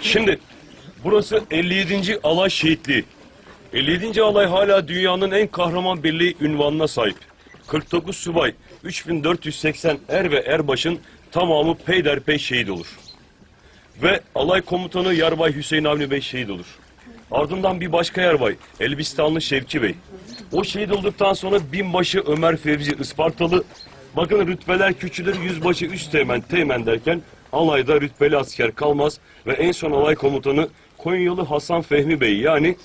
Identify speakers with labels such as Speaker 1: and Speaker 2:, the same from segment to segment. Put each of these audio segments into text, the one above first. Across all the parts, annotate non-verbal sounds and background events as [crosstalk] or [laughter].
Speaker 1: Şimdi burası 57. Alay Şehitliği. 57. Alay hala dünyanın en kahraman birliği ünvanına sahip. 49 subay, 3480 er ve erbaşın tamamı peyderpey şehit olur. Ve alay komutanı Yarbay Hüseyin Avni Bey şehit olur. Ardından bir başka yarbay Elbistanlı Şevki Bey. O şehit olduktan sonra binbaşı Ömer Fevzi Ispartalı. Bakın rütbeler küçülür yüzbaşı üst teğmen teğmen derken alayda rütbeli asker kalmaz. Ve en son alay komutanı Konyalı Hasan Fehmi Bey yani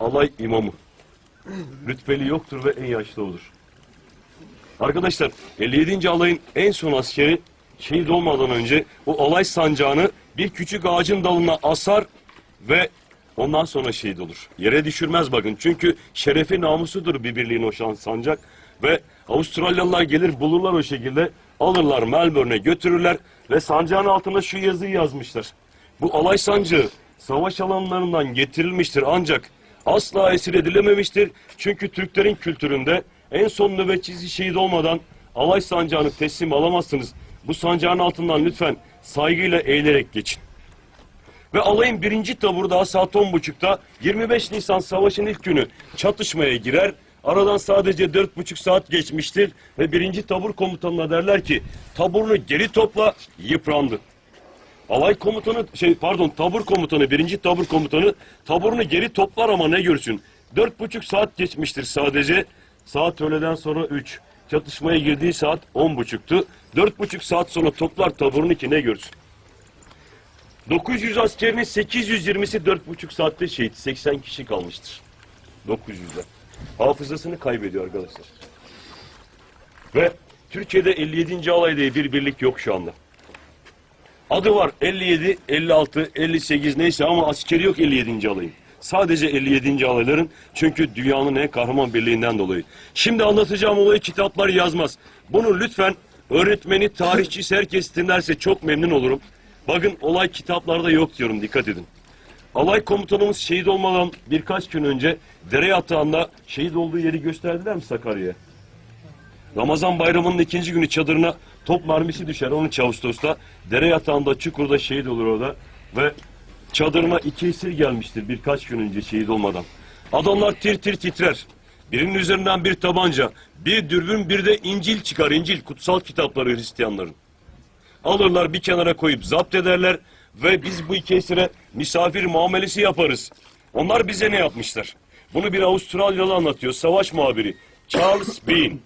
Speaker 1: alay imamı. Rütbeli yoktur ve en yaşlı olur. Arkadaşlar 57. alayın en son askeri şehit olmadan önce o alay sancağını bir küçük ağacın dalına asar ve ondan sonra şehit olur. Yere düşürmez bakın çünkü şerefi namusudur bir birliğin o şan sancak ve Avustralyalılar gelir bulurlar o şekilde alırlar Melbourne'e götürürler ve sancağın altına şu yazıyı yazmışlar. Bu alay sancağı savaş alanlarından getirilmiştir ancak asla esir edilememiştir. Çünkü Türklerin kültüründe en son nöbetçisi şehit olmadan alay sancağını teslim alamazsınız. Bu sancağın altından lütfen saygıyla eğilerek geçin. Ve alayın birinci taburu daha saat on buçukta 25 Nisan savaşın ilk günü çatışmaya girer. Aradan sadece dört buçuk saat geçmiştir ve birinci tabur komutanına derler ki taburunu geri topla yıprandı. Alay komutanı şey pardon tabur komutanı birinci tabur komutanı taburunu geri toplar ama ne görsün. Dört buçuk saat geçmiştir sadece. Saat öğleden sonra üç. Çatışmaya girdiği saat on buçuktu. Dört buçuk saat sonra toplar taburunu ki ne görsün. 900 askerinin 820'si dört buçuk saatte şehit. 80 kişi kalmıştır. 900'den. Hafızasını kaybediyor arkadaşlar. Ve Türkiye'de 57. alay diye bir birlik yok şu anda. Adı var 57, 56, 58 neyse ama askeri yok 57. alayın. Sadece 57. alayların çünkü dünyanın en kahraman birliğinden dolayı. Şimdi anlatacağım olayı kitaplar yazmaz. Bunu lütfen öğretmeni, tarihçisi herkes dinlerse çok memnun olurum. Bakın olay kitaplarda yok diyorum dikkat edin. Alay komutanımız şehit olmadan birkaç gün önce dere yatağında şehit olduğu yeri gösterdiler mi Sakarya'ya? Ramazan bayramının ikinci günü çadırına top mermisi düşer 13 Ağustos'ta. Dere yatağında çukurda şehit olur orada. Ve çadırına iki esir gelmiştir birkaç gün önce şehit olmadan. Adamlar tir tir titrer. Birinin üzerinden bir tabanca, bir dürbün bir de İncil çıkar. İncil kutsal kitapları Hristiyanların. Alırlar bir kenara koyup zapt ederler ve biz bu iki esire misafir muamelesi yaparız. Onlar bize ne yapmışlar? Bunu bir Avustralyalı anlatıyor. Savaş muhabiri Charles Bean.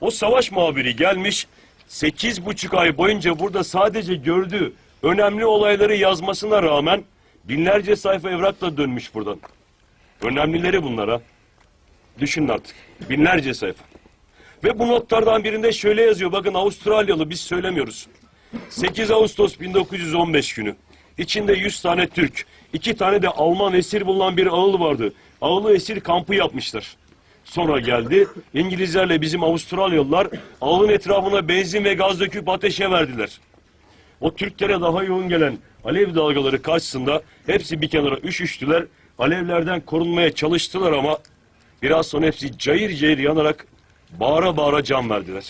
Speaker 1: O savaş muhabiri gelmiş sekiz buçuk ay boyunca burada sadece gördüğü önemli olayları yazmasına rağmen binlerce sayfa evrakla dönmüş buradan. Önemlileri bunlara. Düşünün artık. Binlerce sayfa. Ve bu notlardan birinde şöyle yazıyor. Bakın Avustralyalı biz söylemiyoruz. 8 Ağustos 1915 günü. İçinde 100 tane Türk, 2 tane de Alman esir bulunan bir ağıl vardı. Ağılı esir kampı yapmışlar. Sonra geldi İngilizlerle bizim Avustralyalılar ağılın etrafına benzin ve gaz döküp ateşe verdiler. O Türklere daha yoğun gelen alev dalgaları karşısında hepsi bir kenara üşüştüler. Alevlerden korunmaya çalıştılar ama biraz sonra hepsi cayır cayır yanarak bağıra bağıra can verdiler.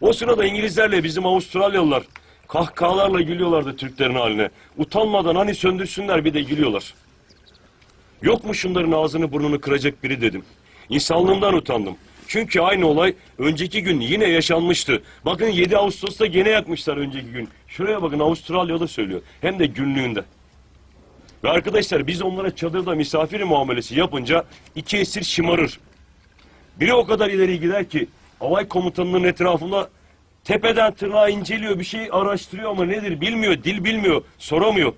Speaker 1: O sırada İngilizlerle bizim Avustralyalılar kahkahalarla gülüyorlardı Türklerin haline. Utanmadan hani söndürsünler bir de gülüyorlar. Yok mu şunların ağzını burnunu kıracak biri dedim. İnsanlığımdan utandım. Çünkü aynı olay önceki gün yine yaşanmıştı. Bakın 7 Ağustos'ta gene yakmışlar önceki gün. Şuraya bakın Avustralyalı söylüyor. Hem de günlüğünde. Ve arkadaşlar biz onlara çadırda misafir muamelesi yapınca iki esir şımarır. Biri o kadar ileri gider ki alay komutanının etrafında tepeden tırnağa inceliyor bir şey araştırıyor ama nedir bilmiyor, dil bilmiyor, soramıyor.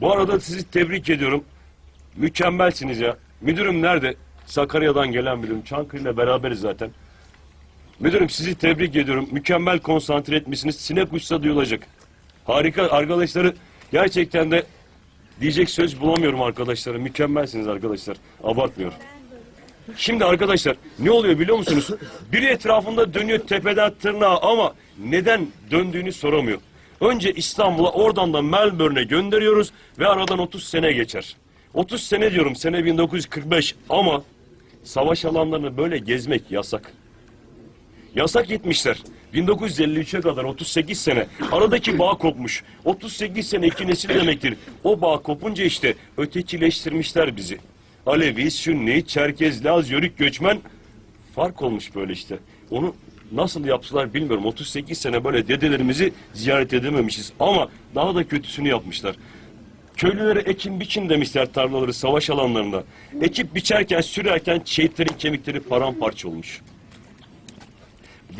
Speaker 1: Bu arada sizi tebrik ediyorum. Mükemmelsiniz ya. Müdürüm nerede? Sakarya'dan gelen müdürüm. Çankırı'yla beraberiz zaten. Müdürüm sizi tebrik ediyorum. Mükemmel konsantre etmişsiniz. Sinek uçsa duyulacak. Harika arkadaşları gerçekten de diyecek söz bulamıyorum arkadaşlara. Mükemmelsiniz arkadaşlar. Abartmıyorum. Şimdi arkadaşlar ne oluyor biliyor musunuz? Biri etrafında dönüyor tepeden tırnağa ama neden döndüğünü soramıyor. Önce İstanbul'a oradan da Melbourne'e gönderiyoruz ve aradan 30 sene geçer. 30 sene diyorum sene 1945 ama savaş alanlarını böyle gezmek yasak. Yasak gitmişler. 1953'e kadar 38 sene aradaki bağ kopmuş. 38 sene iki nesil demektir. O bağ kopunca işte ötekileştirmişler bizi. Alevi, Sünni, Çerkez, Laz, Yörük, Göçmen fark olmuş böyle işte. Onu nasıl yaptılar bilmiyorum. 38 sene böyle dedelerimizi ziyaret edememişiz. Ama daha da kötüsünü yapmışlar. Köylülere ekin biçin demişler tarlaları savaş alanlarında. Ekip biçerken sürerken şehitlerin kemikleri paramparça olmuş.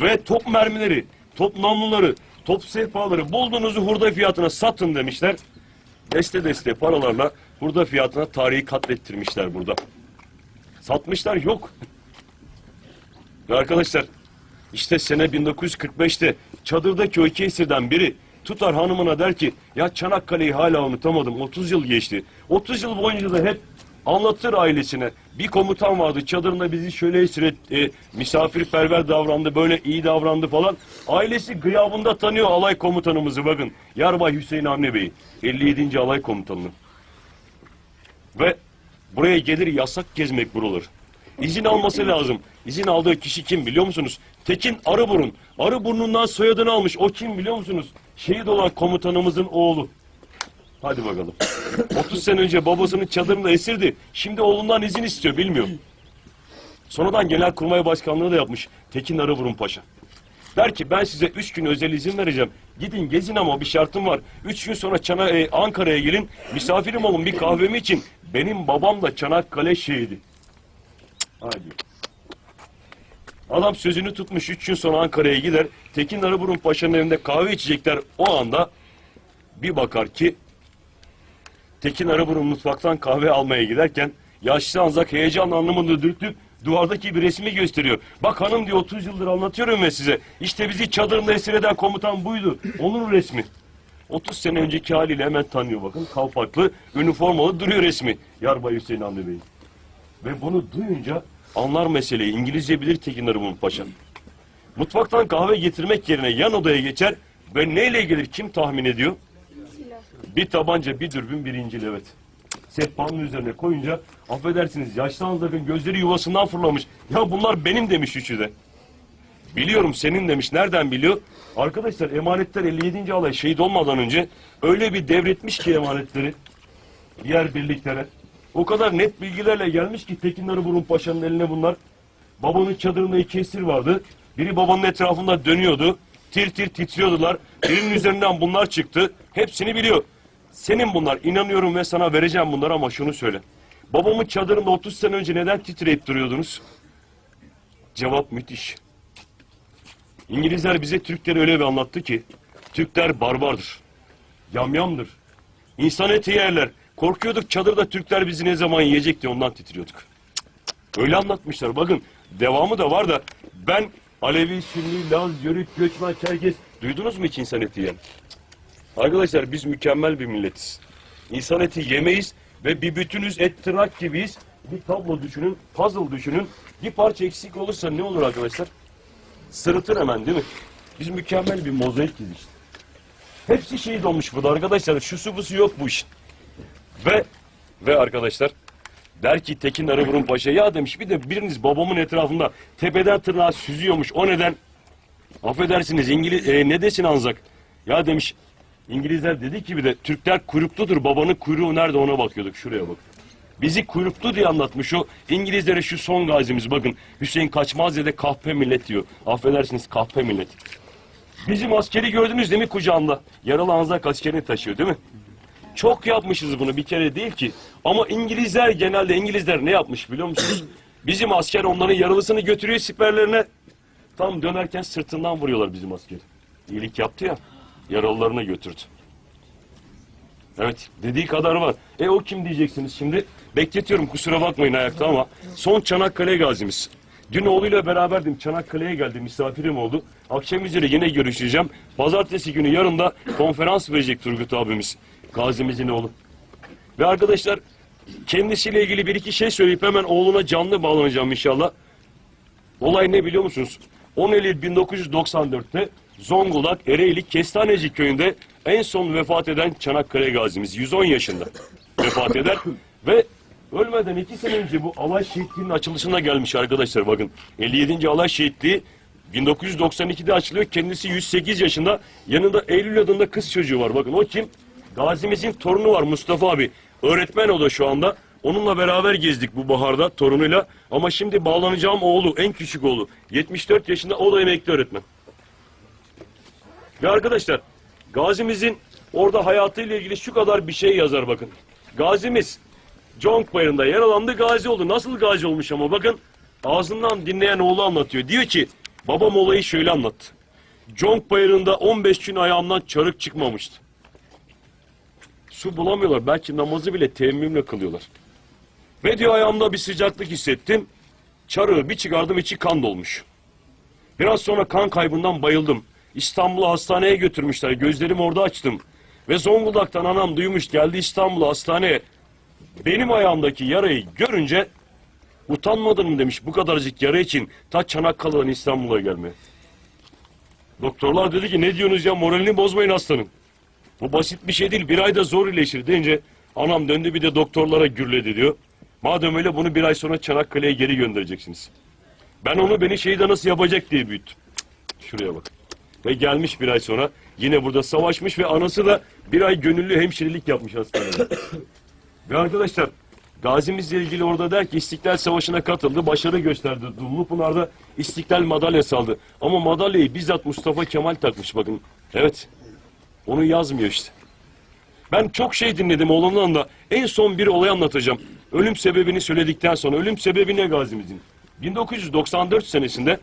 Speaker 1: Ve top mermileri, top namluları, top sehpaları bulduğunuzu hurda fiyatına satın demişler. Deste deste paralarla hurda fiyatına tarihi katlettirmişler burada. Satmışlar yok. Ve arkadaşlar işte sene 1945'te çadırdaki o iki esirden biri tutar hanımına der ki ya Çanakkale'yi hala unutamadım 30 yıl geçti. 30 yıl boyunca da hep anlatır ailesine. Bir komutan vardı çadırında bizi şöyle esir et, e, misafirperver davrandı böyle iyi davrandı falan. Ailesi gıyabında tanıyor alay komutanımızı bakın. Yarbay Hüseyin Avni Bey'i 57. alay komutanını. Ve buraya gelir yasak gezmek buraları. İzin alması lazım. İzin aldığı kişi kim biliyor musunuz? Tekin Arıburun. Arıburnu'ndan soyadını almış. O kim biliyor musunuz? Şehit olan komutanımızın oğlu. Hadi bakalım. [coughs] 30 sene önce babasının çadırında esirdi. Şimdi oğlundan izin istiyor bilmiyorum. Sonradan Genelkurmay Başkanlığı da yapmış Tekin Arıburun Paşa. Der ki ben size üç gün özel izin vereceğim. Gidin gezin ama bir şartım var. Üç gün sonra Çana, e, Ankara'ya gelin. Misafirim olun bir kahvemi için. Benim babam da Çanakkale şehidi. Hadi. Adam sözünü tutmuş üç gün sonra Ankara'ya gider. Tekin Arıburun Paşa'nın evinde kahve içecekler. O anda bir bakar ki Tekin Arıburun mutfaktan kahve almaya giderken yaşlı anzak heyecanla anlamını dürtüp duvardaki bir resmi gösteriyor. Bak hanım diyor 30 yıldır anlatıyorum ya size. İşte bizi çadırında esir eden komutan buydu. Onun resmi. 30 sene önceki haliyle hemen tanıyor bakın. Kalpaklı, üniformalı duruyor resmi. Yarbay Hüseyin Hamdi Bey. Ve bunu duyunca anlar meseleyi. İngilizce bilir Tekin Arıburun Paşa. Mutfaktan kahve getirmek yerine yan odaya geçer ve neyle gelir kim tahmin ediyor? Bir tabanca, bir dürbün, bir İncil evet. Sehpanın üzerine koyunca affedersiniz yaşlı Anzak'ın gözleri yuvasından fırlamış. Ya bunlar benim demiş üçü de. Biliyorum senin demiş. Nereden biliyor? Arkadaşlar emanetler 57. alay şehit olmadan önce öyle bir devretmiş ki emanetleri diğer birliklere. O kadar net bilgilerle gelmiş ki Tekin Arıburun Paşa'nın eline bunlar. Babanın çadırında iki esir vardı. Biri babanın etrafında dönüyordu. Tir tir titriyordular. Birinin üzerinden bunlar çıktı. Hepsini biliyor. Senin bunlar. inanıyorum ve sana vereceğim bunları ama şunu söyle. Babamın çadırında 30 sene önce neden titreyip duruyordunuz? Cevap müthiş. İngilizler bize Türkleri öyle bir anlattı ki Türkler barbardır. Yamyamdır. İnsan eti yerler. Korkuyorduk çadırda Türkler bizi ne zaman yiyecek diye ondan titriyorduk. Öyle anlatmışlar. Bakın devamı da var da ben Alevi, Sünni, Laz, Yörük, Göçmen, Çerkez duydunuz mu hiç insan eti yiyen? Arkadaşlar biz mükemmel bir milletiz. İnsan eti yemeyiz ve bir bütünüz et tırnak gibiyiz. Bir tablo düşünün, puzzle düşünün. Bir parça eksik olursa ne olur arkadaşlar? Sırıtır hemen değil mi? Biz mükemmel bir mozaikiz işte. Hepsi şehit olmuş burada arkadaşlar. Şusu busu yok bu işin. Ve ve arkadaşlar der ki Tekin Arıburun Paşa ya demiş bir de biriniz babamın etrafında tepeden tırnağa süzüyormuş. O neden? Affedersiniz İngiliz e, ne desin Anzak? Ya demiş İngilizler dedi ki bir de Türkler kuyrukludur. Babanın kuyruğu nerede ona bakıyorduk. Şuraya bak. Bizi kuyruklu diye anlatmış o. İngilizlere şu son gazimiz bakın. Hüseyin Kaçmazze'de kahpe millet diyor. Affedersiniz kahpe millet. Bizim askeri gördünüz değil mi kucağında? Yaralı Anzak askerini taşıyor değil mi? Çok yapmışız bunu bir kere değil ki. Ama İngilizler genelde İngilizler ne yapmış biliyor musunuz? Bizim asker onların yaralısını götürüyor siperlerine. Tam dönerken sırtından vuruyorlar bizim askeri. İyilik yaptı ya. Yaralılarına götürdü. Evet dediği kadar var. E o kim diyeceksiniz şimdi? Bekletiyorum kusura bakmayın ayakta ama son Çanakkale gazimiz. Dün oğluyla beraberdim Çanakkale'ye geldi misafirim oldu. Akşam üzeri yine görüşeceğim. Pazartesi günü yarın da konferans verecek Turgut abimiz. Gazimizin oğlu. Ve arkadaşlar kendisiyle ilgili bir iki şey söyleyip hemen oğluna canlı bağlanacağım inşallah. Olay ne biliyor musunuz? 10 Eylül 1994'te Zonguldak Ereğli Kestaneci köyünde en son vefat eden Çanakkale gazimiz 110 yaşında vefat eder ve ölmeden iki sene önce bu alay şehitliğinin açılışına gelmiş arkadaşlar bakın 57. alay şehitliği 1992'de açılıyor. Kendisi 108 yaşında. Yanında Eylül adında kız çocuğu var. Bakın o kim? Gazimizin torunu var Mustafa abi. Öğretmen o da şu anda. Onunla beraber gezdik bu baharda torunuyla. Ama şimdi bağlanacağım oğlu, en küçük oğlu. 74 yaşında o da emekli öğretmen. Ve arkadaşlar Gazimizin orada hayatıyla ilgili şu kadar bir şey yazar bakın. Gazimiz Conk Bayırı'nda yer alandı gazi oldu. Nasıl gazi olmuş ama bakın ağzından dinleyen oğlu anlatıyor. Diyor ki babam olayı şöyle anlattı. Conk Bayırı'nda 15 gün ayağımdan çarık çıkmamıştı. Su bulamıyorlar. Belki namazı bile teyemmümle kılıyorlar. Ve diyor ayağımda bir sıcaklık hissettim. Çarığı bir çıkardım içi kan dolmuş. Biraz sonra kan kaybından bayıldım. İstanbul'a hastaneye götürmüşler. Gözlerimi orada açtım. Ve Zonguldak'tan anam duymuş geldi İstanbul'a hastaneye. Benim ayağımdaki yarayı görünce utanmadın mı demiş bu kadarcık yara için ta Çanakkale'den İstanbul'a gelmeye. Doktorlar dedi ki ne diyorsunuz ya moralini bozmayın hastanın. Bu basit bir şey değil bir ayda zor iyileşir deyince anam döndü bir de doktorlara gürledi diyor. Madem öyle bunu bir ay sonra Çanakkale'ye geri göndereceksiniz. Ben onu beni şehide nasıl yapacak diye büyüttüm. Şuraya bak. Ve gelmiş bir ay sonra yine burada savaşmış ve anası da bir ay gönüllü hemşirelik yapmış hastanede. [coughs] ve arkadaşlar gazimizle ilgili orada der ki İstiklal Savaşı'na katıldı, başarı gösterdi. Dumlupınar'da İstiklal madalyası aldı. Ama madalyayı bizzat Mustafa Kemal takmış bakın. Evet, onu yazmıyor işte. Ben çok şey dinledim oğlumdan da en son bir olay anlatacağım. Ölüm sebebini söyledikten sonra ölüm sebebi ne gazimizin? 1994 senesinde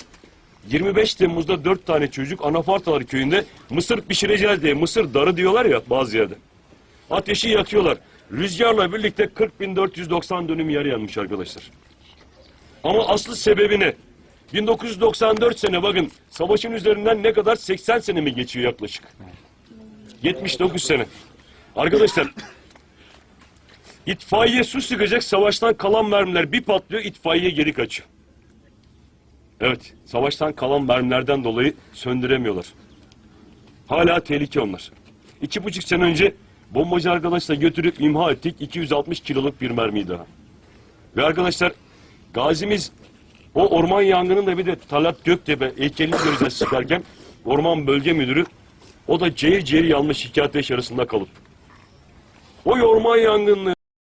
Speaker 1: 25 Temmuz'da 4 tane çocuk Anafartalar köyünde mısır pişireceğiz diye mısır darı diyorlar ya bazı yerde. Ateşi yakıyorlar. Rüzgarla birlikte 40.490 dönüm yer yanmış arkadaşlar. Ama aslı sebebi ne? 1994 sene bakın savaşın üzerinden ne kadar 80 sene mi geçiyor yaklaşık? 79 sene. Arkadaşlar itfaiye su sıkacak savaştan kalan mermiler bir patlıyor itfaiye geri kaçıyor. Evet savaştan kalan mermilerden dolayı söndüremiyorlar. Hala tehlike onlar. İki buçuk sene önce bombacı arkadaşla götürüp imha ettik 260 kiloluk bir mermiyi daha. Ve arkadaşlar gazimiz o orman yangınında bir de Talat Göktepe heykelini göreceğiz çıkarken orman bölge müdürü o da cehir cehir yanmış iki arasında kalıp. O orman yangınını